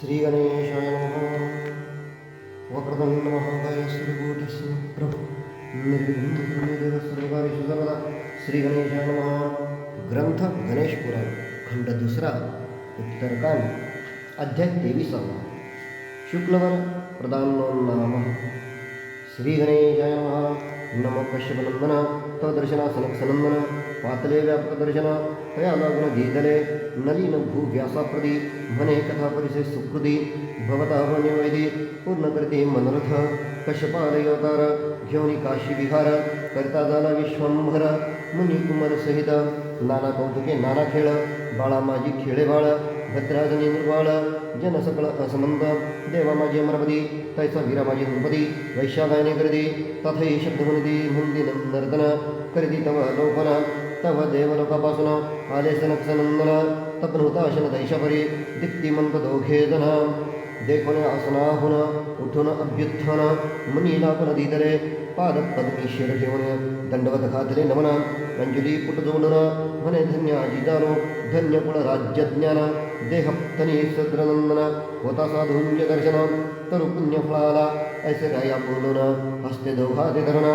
श्रीगणेशाय नमः। वक्रदण्ड महाकाय श्रीकोटिस्य प्रभु। सर्वदा श्रीगणेशाय नमः। ग्रंथ गणेश पुराण खंड दुसरा उत्तरकांड अध्याय तेविसावा। शुक्लवर प्रदानो नाम श्री गणेशाय नमः। नमो कश्यपनंदन तव दर्शना सनक सनंदन पातले व्यापक दर्शन तया लागून गीतले, नलीन भू व्यासाप्रदी म्हणे कथा परिसे सुकृती, भवता निवेदी पूर्ण करते मनोरथ, कश्यपालयोतार घेऊन काशी विहार, करता झाला विश्वंभर मुनी कुमार सहित, नाना कौतुके नाना खेळ, बाळा माझी खेळे बाळ भद्राजनी निर्वाळ जन सकळ असमंत देवा माझी अमरपदी तैसा वीरा माझी नृपदी वैशागायने करदी तथै शब्द म्हणती म्हणती नर्तन करदी तव लोकन तव देवलोकापासून आले सनक सनंदन तपन हुताशन दैशापरी दीप्तिमंत दोघे जन देखून आसनाहून, उठून अभ्युत्थान मुनी लापून दिदरे पाद पद्मी शिर ठेवून दंडवत घातले नमन अंजली पुट जोडून म्हणे धन्य अजितानो धन्य कुळ राज्यज्ञान देहप्तनी सद्रनंदन होता साधूंज दर्शन तरु पुण्य फळाला ऐसे गाया बोलून हस्ते दोघा ते धरण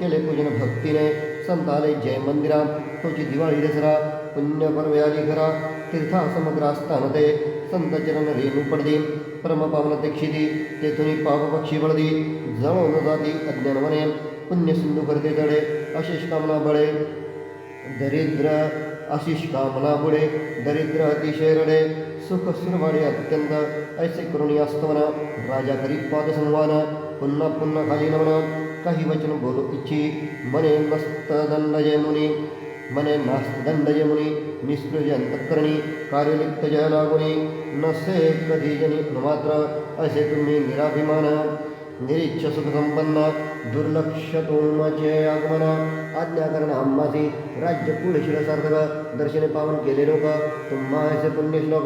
केले पूजन भक्तीने संताले जय मंदिरा तोची दिवाळी दसरा पुण्य पर्वयाली घरा तीर्था समग्र स्थान ते संत चरण रेणू पडदी परमपावन ते क्षिती तेथून पाप पक्षी बळदी जळून जाती अज्ञानवने पुण्य सिंधू करते तडे अशेष कामना बळे, दरिद्र आशिष कामना पुढे दरिद्र अतिशय रडे सुख सुरवाडे अत्यंत, ऐसे करुणी अस्तवन राजा करी पाद संवान, पुन्हा पुन्हा खाली नमन, काही वचन बोलू इच्छी, मने मस्त दंडजय मुनी, मने नास्त दंडजय मुनी निष्प्रज अंतकरणी, कार्यलिप्त जय लागुनी से कधी जनी मात्र असे तुम्ही निराभिमान, निरीच्छ सुखसंपन्न, दुर्लक्ष तोमाचे आगमन आज्ञाकरण आम्हासी राज्य पुढे शिरसार्थक दर्शने पावन केले लोक तुम्हा ऐसे पुण्य श्लोक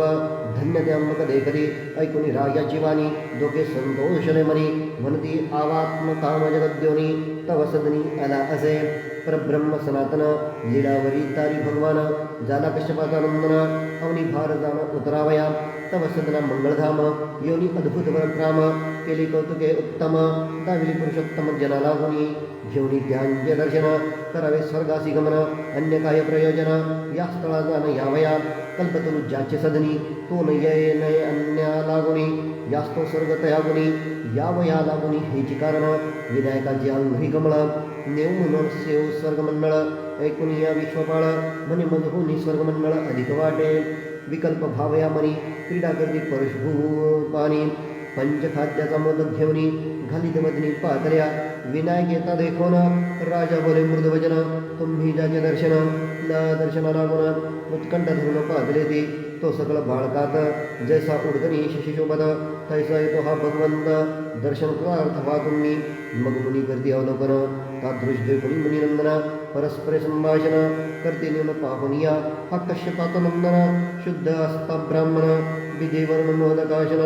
धन्य ते अंबक देखरी ऐकुनी राजाची वाणी दोघे संतोषले मनी म्हणती आवात्म काम जगद्योनी तव सदनी आला असे। परब्रह्म सनातन, लीलावरी तारी भगवान, जाला कश्यपाचा नंदन, अवनी भार जाण उतरावया, तव सदना मंगळधाम योनी अद्भुत परक्राम केली कौतुके उत्तम दाविली पुरुषोत्तम जना लागुनी घेऊनी त्यांचे दर्शन करावे स्वर्गासी गमन अन्य काय प्रयोजन या स्थळा जाण यावया कल्पतरू ज्याचे सदनी तो न ये नये अन्या लागुनी यास्तो स्वर्ग तयागुनी यावया लागुनी हेची कारण विनायकाची अंघ्री कमळ नेऊ सेव स्वर्गमंडळ ऐकून या विश्वपाळ म्हणे मधुनी स्वर्गमंडळ अधिक वाटे विकल्प भावया मनी क्रीडा करती परशभू घेऊनी घालीत मदनी पातळ्या विनायक येता देखोन राजा बोले मृदवचन तुम्ही ज्याचे दर्शन ना दर्शना लागून उत्कंठ धरून पातले ती तो सकळ बाळकात, जैसा उडकणी शिशिशोबत तैसा येतो हा भगवंत। दर्शन कृतार्थ व्हा तुम्ही मग मुनी करती अवलोकन। तादृश कोणी मुनिनंदन, परस्पर संभाषण। करते न्यून पाहुनिया हा कश्यपात नंदन शुद्ध असता ब्राह्मण। विधीवर्ण मोदकाशन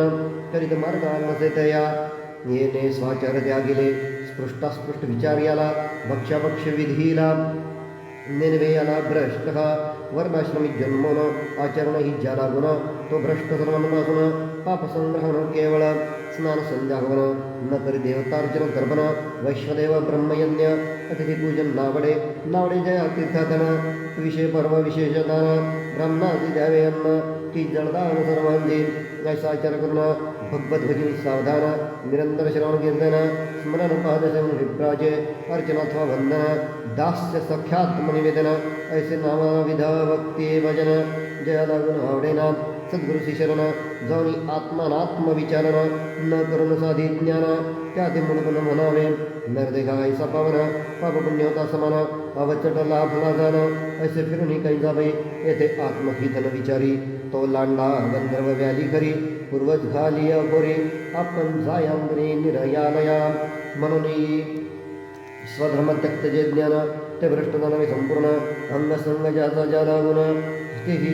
करीत मार्गान्नसे तया येणे स्वाचार त्या गेले स्पृष्टास्पृष्ट विचार याला भक्ष्याभक्ष विधीला भ्रष्ट वर्णाश्रमी जन्मोन, आचरण ही ज्याला गुण तो भ्रष्ट सर्वांपासून पाप संग्रहण केवळ स्नान संध्यागमन न करी देवतार्चन दर्पण वैश्वदेव ब्रह्मयज्ञ अतिथी पूजन नावडे नावडे जया तीर्थातन विषय पर्व विशेषदान ब्रह्मादी द्यावे अन्न की जळदान सर्वांधी ऐसाचार करून भगवत भजनी सावधान। निरंतर श्रवण कीर्तन स्मरण पादशन विप्राचे अर्चनाथवा वंदन दास्य सख्यात्मनिवेदन। ऐसे नामाविध भक्ती भजन। जया लागून आवडेना सद्गुरुशी शरण जाऊनी आत्मानात्म विचारण न करून साधी ज्ञान। त्या ते म्हणून म्हणावे नरदेखा ऐसा पावन पाप पुण्य होता समान अवचट फला जाना ऐसे फिर नहीं कहीं जा भाई जावे आत्मकी धन विचारी तो लांडा गंधर्व व्याली करी पूर्वज घाली अघोरी अपन निरया नया मनोनी स्वधर्म त्यक्त जे ज्ञान ते भ्रष्टदानवे संपूर्ण अंगसंग जाता ज्याला गुण तेही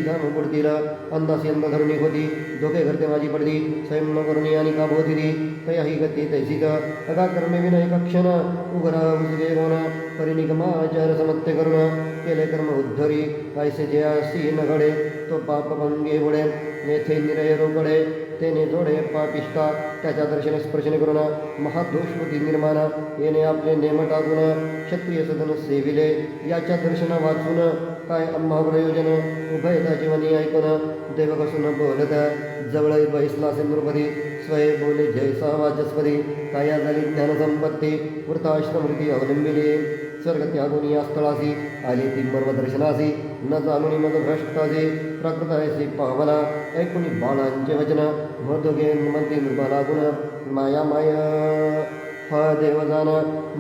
अंधा से अंधा धर्म धरणी होती धोके घरते माझी पडली स्वयं न करुणी आणि का बोधिली तयाही गती भी अगा कर्मे विनय क्षण उघरा उजगे परिनिगमा परिनिगमाचार समत्य करुण। केले कर्म उद्धरी ऐसे जे असी न घडे। तो तो पाप भंगे बुडे। नेथे निरय रोकडे तेने जोडे पापिष्टा, त्याच्या दर्शने स्पर्शने करून महादोषमती निर्माण येणे आपले नेम टाकून क्षत्रिय सदन सेविले, याच्या दर्शना वाचून, काय आम्हा प्रयोजन उभयता जीवनी ऐकून देव कसून बोलत, जवळ बैसला सिंद्रुपदी स्वय बोले जयसा वाचस्पदी काया झाली ज्ञानसंपत्ती वृताश्रमृती अवलंबिले स्वर्ग त्यागुनी या स्थळासी, आली ती मर्व दर्शनासी न जाणून मग भ्रष्टासी प्रकृतायसी पावला ऐकुनी बाळांचे वचन मधुगे म्हणते नृपाला गुण माया माय। हा देव जाण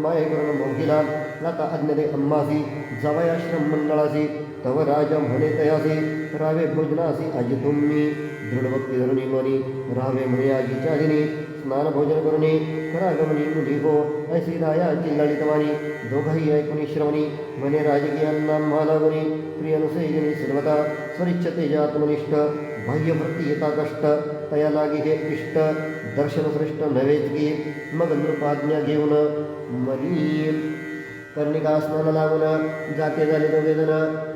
माये करून मोहिला, लाता अज्ञते अम्मासी, जवयाश्रम मंडळासी, तव राजा म्हणे तयासी, रावे भोजनासी आजी तुम्ही दृढभक्ती धरुणी मनी, रावे म्हणे स्नान भोजन करुणी करागमनी मुली हो ऐसी राया चिल्लाळितवाणी है कुनी श्रवणी म्हणे राजकीयांना प्रिय प्रियनुसेजनी सर्वता स्वरिच्छते घेऊन बाह्यभक्ती कर्णिका स्मरण लागून जाते झाले दोघे जण.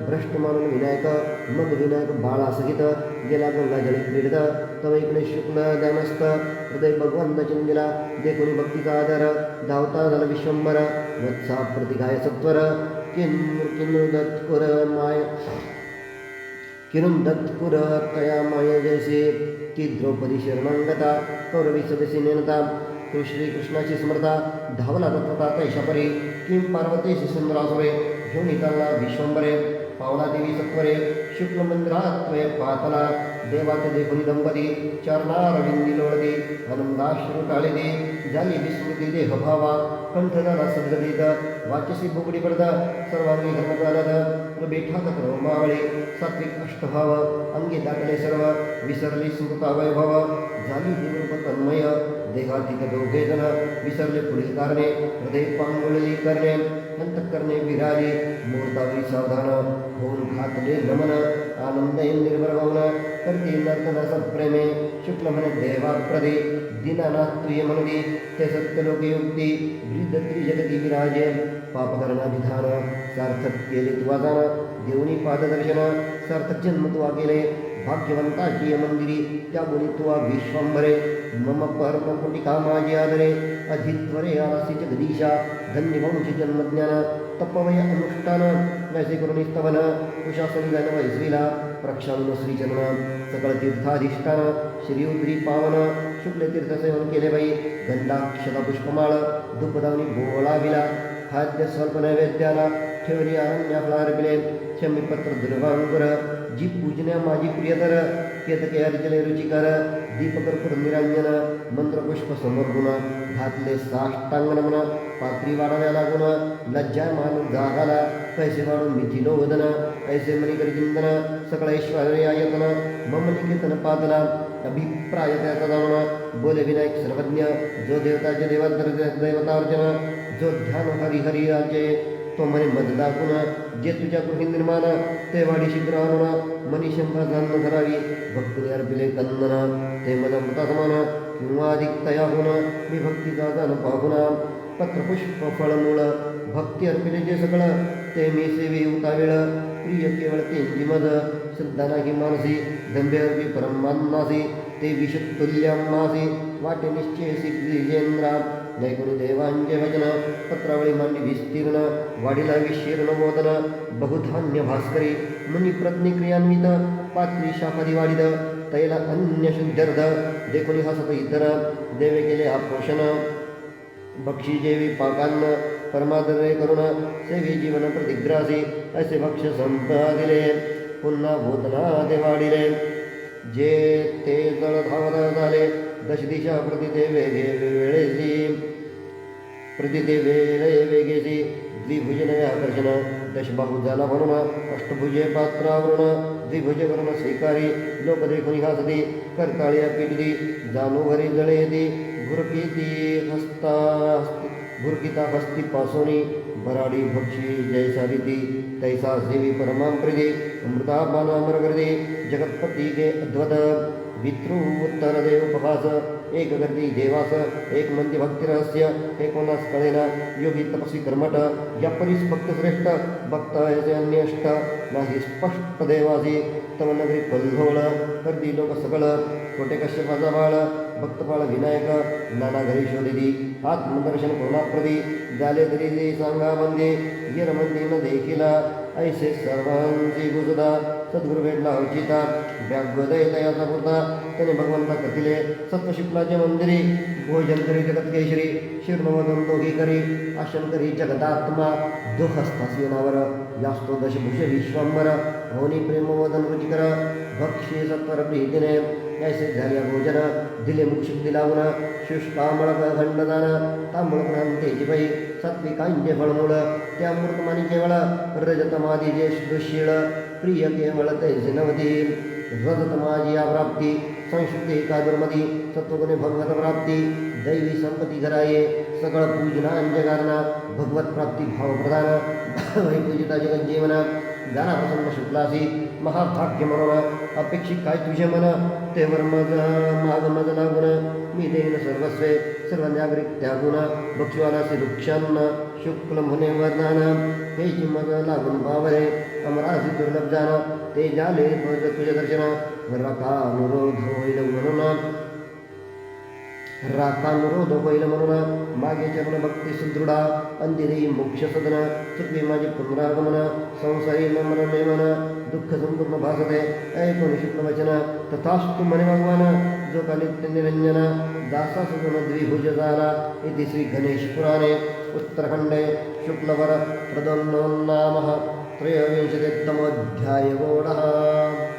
भ्रष्ट मानून विनायक मग विनायक बाळासहित गेला गंगा जळी क्रीडित तव इकडे शुक्ल ध्यानस्थ हृदय भगवंत चिंदिला देखून भक्तीचा आदर धावता झाला विश्वंभर वत्सा प्रतिकाय सत्वर. किन किन्नुदत्कुर माय किरुंदत्कुर तया माय जैसे ती द्रौपदी शरणांगता कौरवी सदसी नेनता तो श्रीकृष्णाची स्मृता धावला तत्वता तैशापरी. किं पार्वतीशी सुंदरासुरे घेऊन इताला विश्वंभरे पावला देवी सत्वरे शुक्ल मंदिरात्वय पातला देवाचे देखुनी दंपती चरणारविंदी लोळती आनंदाश्रू टाळिते झाली विस्मृती देह भावा कंठ झाला वाचसी बुकडी पडत सर्वांगी धर्म चालत बेठा तक्र मावळे सात्विक अष्टभाव, अंगी दाटले सर्व, विसरली स्मृता वैभव झाली दिवरूप तन्मय जण विसरले हृदय करणे, अंतकरणे विराजे मुहूर्तावरी सावधान होऊन घातले नमन, आनंद निर्भर करते नर्तन सप्रेमे, शुक्ल म्हणे देवा प्रदे दीनानाथ तुये म्हणली ते सत्यलोके युक्ती, वृद्ध त्रिजगती विराजे, पापकरणा विधान सार्थक केले देवनी पाददर्शन, सार्थक जन्म तुवा केले भाग्यवंताची मंदिरी त्या बोली तुवा विश्वंभरे, मम परम कुटिका माझी आदरे अधित्वरे आसी जगदीशा धन्य वंश जन्मज्ञान तपवय अनुष्ठान, वैसे करुणी स्तवन कुशासनी जन वैश्रीला प्रक्षालन श्रीचरण सकळ तीर्थाधिष्ठान श्रीउद्री पावन, शुक्ल तीर्थ सेवन केले बाई गंधाक्षता पुष्पमाळ धूपदावनी गोळा विला खाद्य स्वल्प नैवेद्याला अर्पिले क्षमीपत्र दुर्वांकुर जी पूजन्या माझी प्रियतर केतके अर्चने रुचिकर दीपकर्पूर निरंजन मंत्रपुष्प समर्पण घातले साष्टांग नमन पात्री वाढाव्या लागून लज्जायमान जागाला पैसे वाढून मिथिलो वदन ऐसे मणिकर चिंतन सकळ ऐश्वर्य आयतन मम निकेतन पातला अभिप्राय त्याचा जाणून बोले विनायक सर्वज्ञ जो देवताचे देवांतर दैवतार्चन जो ध्यान हरी हरी राजे तो म्हणे मद दाखवून जे तुझ्या गृही निर्माण ते वाडी शीघ्र आणून मनीशंभर जाण करावी भक्तीने अर्पिले कंदन ते मद मृता समान किंवा अधिक तया होण मी भक्तीचा जाण पाहुणा पत्रपुष्प फळमूळ भक्ती अर्पिले जे सगळं ते मी सेवी उतावेळ प्रिय केवळ तेंची मद, श्रद्धा नाही मानसी, दंभे अर्पी परमान्नासी ते विषतुल्यामासी वाटे निश्चयसी द्विजेंद्रा नैकुणी देवांचे वचन पत्रावळी मांडी विस्तीर्ण, वाढीला विशीर्ण मोदन बहुधान्य भास्करी मुनी प्रज्ञी क्रियान्वित, पात्री शाखादी वाढीद, तैला अन्य शुद्धर्ध देखुनी हसत इतर, देवे केले हा पोषण भक्षी जेवी पाकान्न परमादरे करुण, सेवी जीवन प्रतिग्रासी, असे भक्ष संपादिले पुन्हा भूतना वाढिले। जे ते जळ झाले दश दिशा प्रति ते वेगे वेळेसी प्रति ते वेळे वेगेसी द्विभुज नवे आकर्षण दशबाहू झाला म्हणून अष्टभुजे पात्रावरण। द्विभुज करून स्वीकारी। लोक देखुनी हासती करताळी पिटली जाणू घरी जळे येते भुरकीती हस्ता। भुरकिता हस्ती पासोनी। बराडी भक्षी जैसा रीती तैसा सेवी परमां प्रिदी अमृता बाण अमर गर्दी जगत्पती गे अद्वत वितृ उत्तर एक गर्दी देवास एक मंदी भक्ती रहस्य एकोणास कळेना योगी तपस्वी कर्मठ या परीस भक्त ऐसे अन्य अष्ट नाही स्पष्ट देवासी उत्तमनगरी कोल्होळ कर्दी लोक सकळ, कोटे कश्यपाचा बाळ भक्तपाळ विनायक, नाना घरी शोधिती आत्मदर्शन कोणाप्रती झाले तरी ते सांगा बंदे गिर न देखील, ऐसे सर्वांची गुजदा सद्गुरु भेटला उचिता। व्याग्वदय तयाचा पुरता त्याने भगवंता कथिले सत्वशिपलाचे मंदिरी भोजन करी जगत केशरी शिरमवदन दोघी करी आशन करी जगदात्मा दुःखस्थासीनावर यास्तो दशभुष विश्वंबर होनी प्रेमवदन रुचिकर भक्षी सत्वर प्रीतीने ऐसे झाल्या भोजन दिले मुक्षुक दिलावून शुष्कामळ खंडदान तांबळ क्रांतीची बाई सात्विकांचे फळमूळ त्या मूर्तमानी केवळ रजतमादी जे दुशीळ प्रिय केवळ तैसे नवती रजत प्राप्ति संस्कृति प्राप्ती संस्कृती सत्वगुण भगवत प्राप्ति दैवी संपत्ति घराये सकल पूजना अंजगारना भगवत प्राप्ति भाव प्रदान वही पूजिता जगन जीवना गाना प्रसन्न शुक्लासी महाभाग्य मनोना अपेक्षित काय तुझे मन ते मज माग मज लागून देईन सर्वस्वे सर्व नागरिक त्यागुण बक्षवालासी वृक्षांना शुक्ल मुने वर्णान हे पावरे अमरासी जाना ते जाले पद तुझे दर्शन रकानुरोध राकानुरोध होईल म्हणून मागे चरण भक्ती सुदृढा अंतिदेई मोक्ष सदन चुकवी माझे पुनरागमन, संसारी नम्र नेमन दुःख संपूर्ण भासते ऐकून शुक्ल वचन, तथास्तु मने भगवान, जो का नित्य निरंजन, दासा सुगुण द्विभुज झाला इति श्री गणेश पुराणे, उत्तरखंडे, शुक्लवर प्रदोन्नोन्नामः त्रयोविंशतितमोऽध्यायगोडः